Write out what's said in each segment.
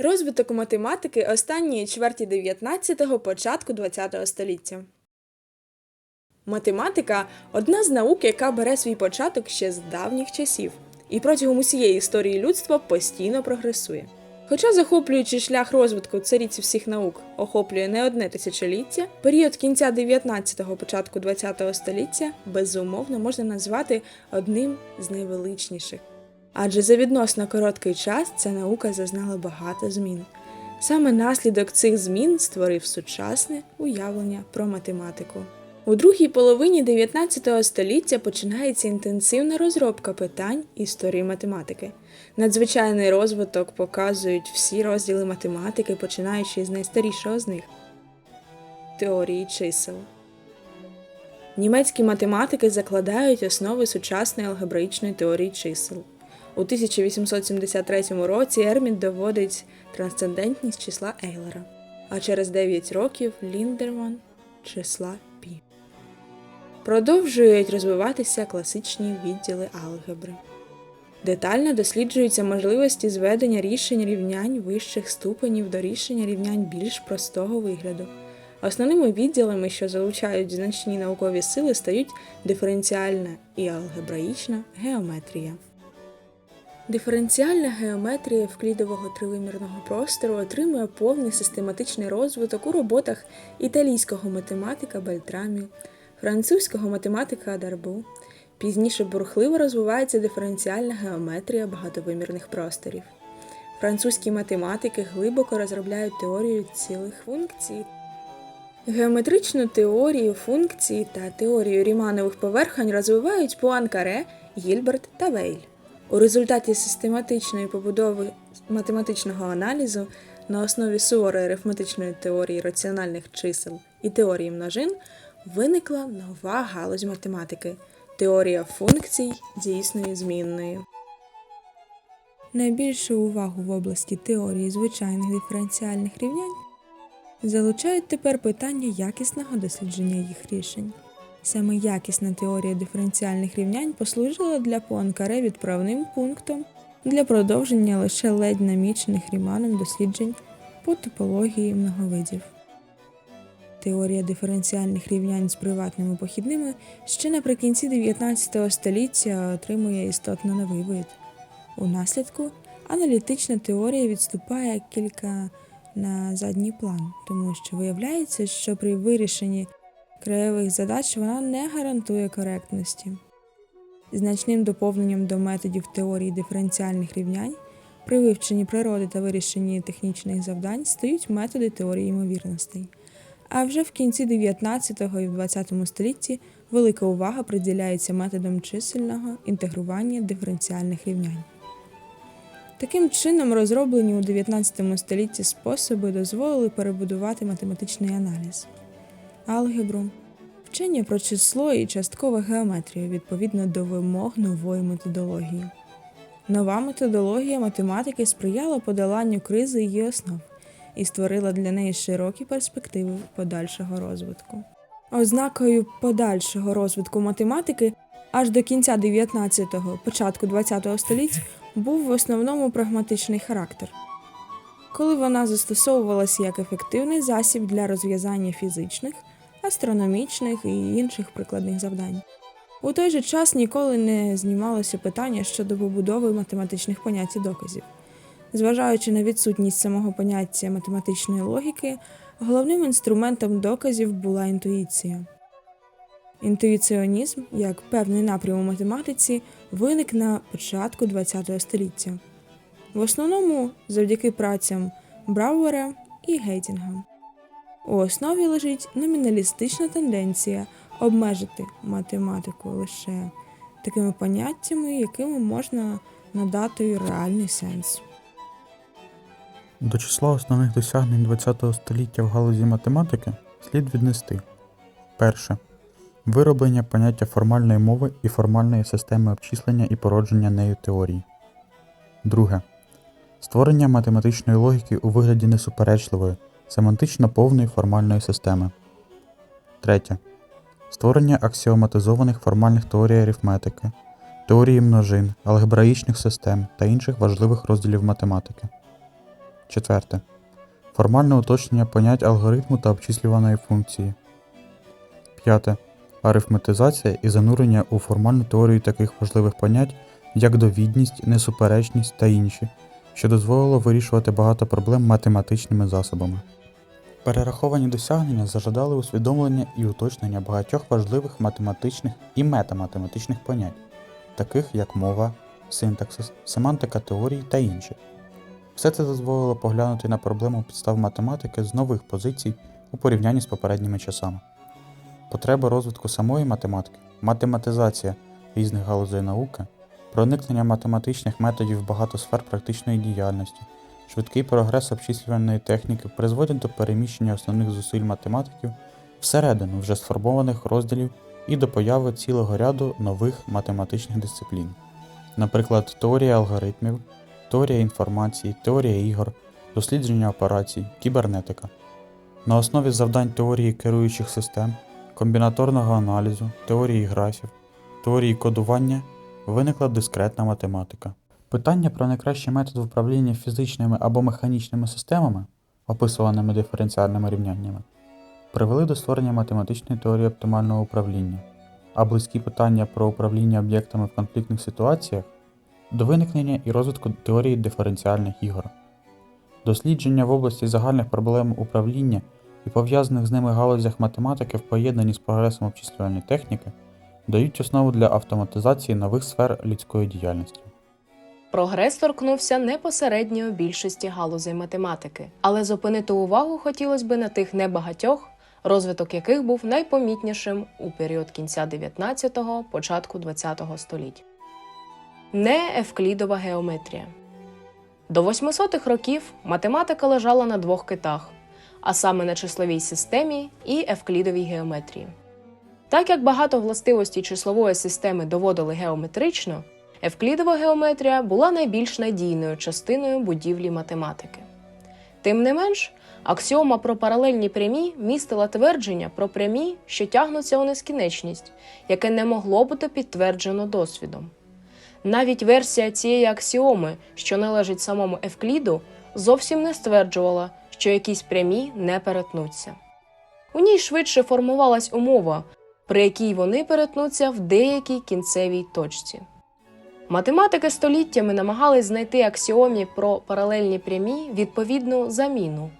Розвиток математики останньої чверті 19-го, початку 20-го століття. Математика одна з наук, яка бере свій початок ще з давніх часів, і протягом усієї історії людства постійно прогресує. Хоча захоплюючий шлях розвитку цариці всіх наук охоплює не одне тисячоліття, період кінця 19-го, початку 20-го століття безумовно можна назвати одним з найвеличніших. Адже за відносно короткий час ця наука зазнала багато змін. Саме наслідок цих змін створив сучасне уявлення про математику. У другій половині 19 століття починається інтенсивна розробка питань історії математики. Надзвичайний розвиток показують всі розділи математики, починаючи з найстарішого з них теорії чисел. Німецькі математики закладають основи сучасної алгебраїчної теорії чисел. У 1873 році Ерміт доводить трансцендентність числа Ейлера, а через 9 років Ліндерман числа Пі. Продовжують розвиватися класичні відділи алгебри. Детально досліджуються можливості зведення рішень рівнянь вищих ступенів до рішення рівнянь більш простого вигляду. Основними відділами, що залучають значні наукові сили, стають диференціальна і алгебраїчна геометрія. Диференціальна геометрія вклідового тривимірного простору отримує повний систематичний розвиток у роботах італійського математика Бальтрамі, французького математика Дарбу. Пізніше бурхливо розвивається диференціальна геометрія багатовимірних просторів. Французькі математики глибоко розробляють теорію цілих функцій. Геометричну теорію функцій та теорію ріманових поверхонь розвивають Пуанкаре, Гільберт та Вейль. У результаті систематичної побудови математичного аналізу на основі суворої арифметичної теорії раціональних чисел і теорії множин виникла нова галузь математики теорія функцій дійсної змінної. Найбільшу увагу в області теорії звичайних диференціальних рівнянь залучають тепер питання якісного дослідження їх рішень. Саме якісна теорія диференціальних рівнянь послужила для Пуанкаре відправним пунктом для продовження лише ледь намічених Ріманом досліджень по топології многовидів. Теорія диференціальних рівнянь з приватними похідними ще наприкінці 19 століття отримує істотно новий вид. У наслідку аналітична теорія відступає кілька на задній план, тому що виявляється, що при вирішенні краєвих задач вона не гарантує коректності. Значним доповненням до методів теорії диференціальних рівнянь при вивченні природи та вирішенні технічних завдань стають методи теорії ймовірностей. А вже в кінці 19 і 20 столітті велика увага приділяється методам чисельного інтегрування диференціальних рівнянь. Таким чином, розроблені у 19 столітті способи дозволили перебудувати математичний аналіз, алгебру, вчення про число і часткову геометрію відповідно до вимог нової методології. Нова методологія математики сприяла подоланню кризи її основ і створила для неї широкі перспективи подальшого розвитку. Ознакою подальшого розвитку математики аж до кінця 19-го, початку 20-го століть був в основному прагматичний характер, коли вона застосовувалася як ефективний засіб для розв'язання фізичних, астрономічних і інших прикладних завдань. У той же час ніколи не знімалося питання щодо побудови математичних понять і доказів. Зважаючи на відсутність самого поняття математичної логіки, головним інструментом доказів була інтуїція. Інтуїціонізм, як певний напрям у математиці, виник на початку ХХ століття, в основному завдяки працям Брауера і Гейтінга. У основі лежить номіналістична тенденція обмежити математику лише такими поняттями, якими можна надати їй реальний сенс. До числа основних досягнень ХХ століття в галузі математики слід віднести перше. Вироблення поняття формальної мови і формальної системи обчислення і породження нею теорії. Друге. Створення математичної логіки у вигляді несуперечливої, семантично повної формальної системи. Третє. Створення аксіоматизованих формальних теорій арифметики, теорії множин, алгебраїчних систем та інших важливих розділів математики. Четверте. Формальне уточнення понять алгоритму та обчислюваної функції. П'яте. Арифметизація і занурення у формальну теорію таких важливих понять, як довідність, несуперечність та інші, що дозволило вирішувати багато проблем математичними засобами. Перераховані досягнення зажадали усвідомлення і уточнення багатьох важливих математичних і метаматематичних понять, таких як мова, синтаксис, семантика теорії та інші. Все це дозволило поглянути на проблему підстав математики з нових позицій у порівнянні з попередніми часами. Потреба розвитку самої математики, математизація різних галузей науки, проникнення математичних методів в багато сфер практичної діяльності, швидкий прогрес обчислювальної техніки призводять до переміщення основних зусиль математиків всередину вже сформованих розділів і до появи цілого ряду нових математичних дисциплін, наприклад, теорія алгоритмів, теорія інформації, теорія ігор, дослідження операцій, кібернетика. На основі завдань теорії керуючих систем, комбінаторного аналізу, теорії графів, теорії кодування виникла дискретна математика. Питання про найкращий метод управління фізичними або механічними системами, описуваними диференціальними рівняннями, привели до створення математичної теорії оптимального управління, а близькі питання про управління об'єктами в конфліктних ситуаціях до виникнення і розвитку теорії диференціальних ігор. Дослідження в області загальних проблем управління і пов'язаних з ними галузях математики в поєднанні з прогресом обчислювальної техніки дають основу для автоматизації нових сфер людської діяльності. Прогрес торкнувся непосередньо більшості галузей математики, але зупинити увагу хотілося би на тих небагатьох, розвиток яких був найпомітнішим у період кінця 19-го, початку 20-го століття. Не евклідова геометрія. До 800-х років математика лежала на двох китах, а саме на числовій системі і евклідовій геометрії. Так як багато властивостей числової системи доводили геометрично, Евклідова геометрія була найбільш надійною частиною будівлі математики. Тим не менш, аксіома про паралельні прямі містила твердження про прямі, що тягнуться у нескінченність, яке не могло бути підтверджено досвідом. Навіть версія цієї аксіоми, що належить самому Евкліду, зовсім не стверджувала, що якісь прямі не перетнуться. У ній швидше формувалась умова, при якій вони перетнуться в деякій кінцевій точці. Математики століттями намагались знайти аксіомі про паралельні прямі відповідну заміну,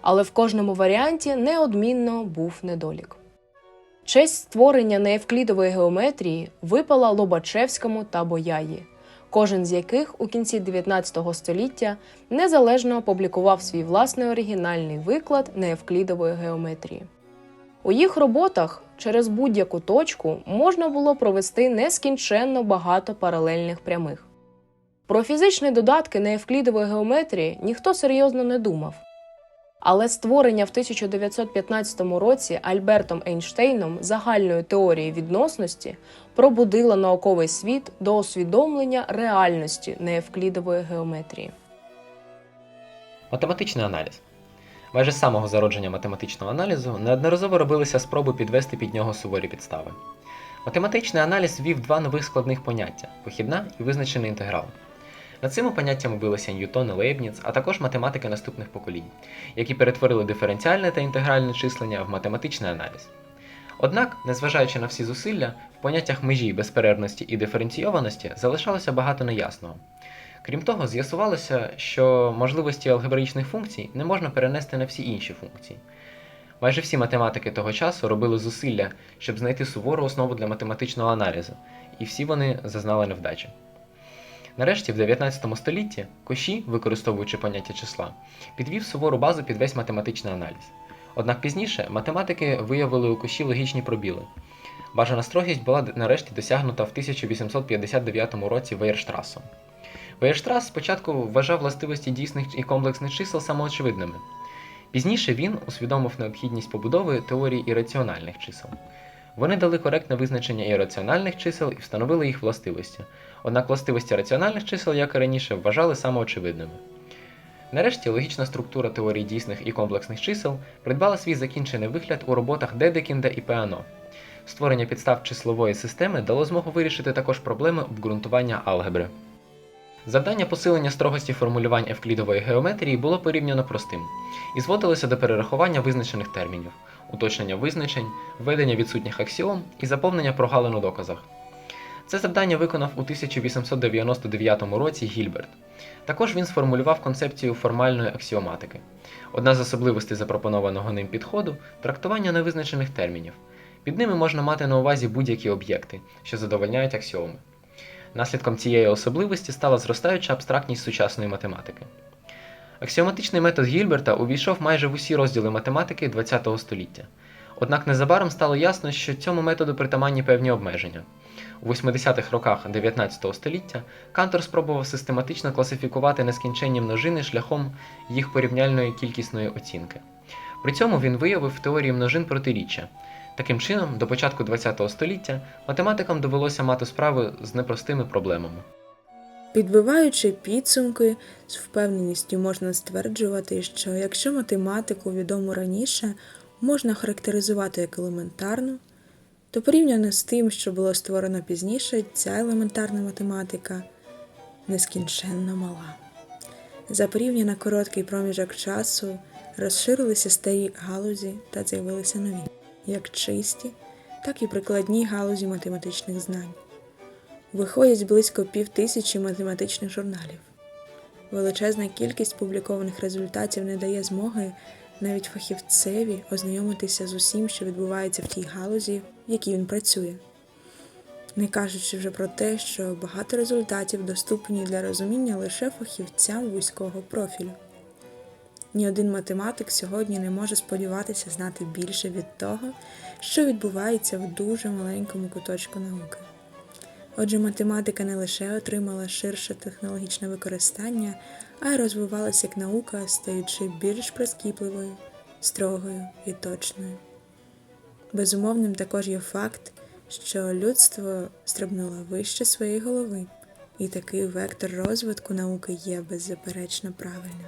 але в кожному варіанті неодмінно був недолік. Честь створення неевклідової геометрії випала Лобачевському та Бояї, кожен з яких у кінці 19 століття незалежно опублікував свій власний оригінальний виклад неевклідової геометрії. У їх роботах через будь-яку точку можна було провести нескінченно багато паралельних прямих. Про фізичні додатки неевклідової геометрії ніхто серйозно не думав. Але створення в 1915 році Альбертом Ейнштейном загальної теорії відносності пробудило науковий світ до усвідомлення реальності неевклідової геометрії. Математичний аналіз. Майже з самого зародження математичного аналізу неодноразово робилися спроби підвести під нього суворі підстави. Математичний аналіз ввів два нових складних поняття похідна і визначений інтеграл. Над цими поняттями билися Ньютон і Лейбніц, а також математики наступних поколінь, які перетворили диференціальне та інтегральне числення в математичний аналіз. Однак, незважаючи на всі зусилля, в поняттях межі безперервності і диференційованості залишалося багато неясного. Крім того, з'ясувалося, що можливості алгебраїчних функцій не можна перенести на всі інші функції. Майже всі математики того часу робили зусилля, щоб знайти сувору основу для математичного аналізу, і всі вони зазнали невдачі. Нарешті, в 19 столітті, Коші, використовуючи поняття числа, підвів сувору базу під весь математичний аналіз. Однак пізніше математики виявили у Коші логічні пробіли. Бажана строгість була нарешті досягнута в 1859 році Вейерштрасом. Вейерштрас спочатку вважав властивості дійсних і комплексних чисел самоочевидними. Пізніше він усвідомив необхідність побудови теорії ірраціональних чисел. Вони дали коректне визначення ірраціональних чисел і встановили їх властивості, однак властивості раціональних чисел, як і раніше, вважали самоочевидними. Нарешті логічна структура теорії дійсних і комплексних чисел придбала свій закінчений вигляд у роботах Дедекінда і Пеано. Створення підстав числової системи дало змогу вирішити також проблеми обґрунтування алгебри. Завдання посилення строгості формулювань евклідової геометрії було порівняно простим і зводилося до перерахування визначених термінів, уточнення визначень, введення відсутніх аксіом і заповнення прогалин у доказах. Це завдання виконав у 1899 році Гільберт. Також він сформулював концепцію формальної аксіоматики. Одна з особливостей запропонованого ним підходу трактування невизначених термінів. Під ними можна мати на увазі будь-які об'єкти, що задовольняють аксіоми. Наслідком цієї особливості стала зростаюча абстрактність сучасної математики. Аксіоматичний метод Гільберта увійшов майже в усі розділи математики ХХ століття. Однак незабаром стало ясно, що цьому методу притаманні певні обмеження. У 80-х роках 19 століття Кантор спробував систематично класифікувати нескінченні множини шляхом їх порівняльної кількісної оцінки. При цьому він виявив в теорії множин протиріччя. Таким чином, до початку ХХ століття математикам довелося мати справи з непростими проблемами. Підбиваючи підсумки, з впевненістю можна стверджувати, що якщо математику відому раніше можна характеризувати як елементарну, то порівняно з тим, що було створено пізніше, ця елементарна математика нескінченно мала. За порівняно короткий проміжок часу розширилися старі галузі та з'явилися нові, як чисті, так і прикладні галузі математичних знань. Виходять близько півтисячі математичних журналів. Величезна кількість публікованих результатів не дає змоги навіть фахівцеві ознайомитися з усім, що відбувається в тій галузі, в якій він працює. Не кажучи вже про те, що багато результатів доступні для розуміння лише фахівцям вузького профілю. Ні один математик сьогодні не може сподіватися знати більше від того, що відбувається в дуже маленькому куточку науки. Отже, математика не лише отримала ширше технологічне використання, а й розвивалася як наука, стаючи більш прискіпливою, строгою і точною. Безумовним також є факт, що людство стрибнуло вище своєї голови, і такий вектор розвитку науки є беззаперечно правильним.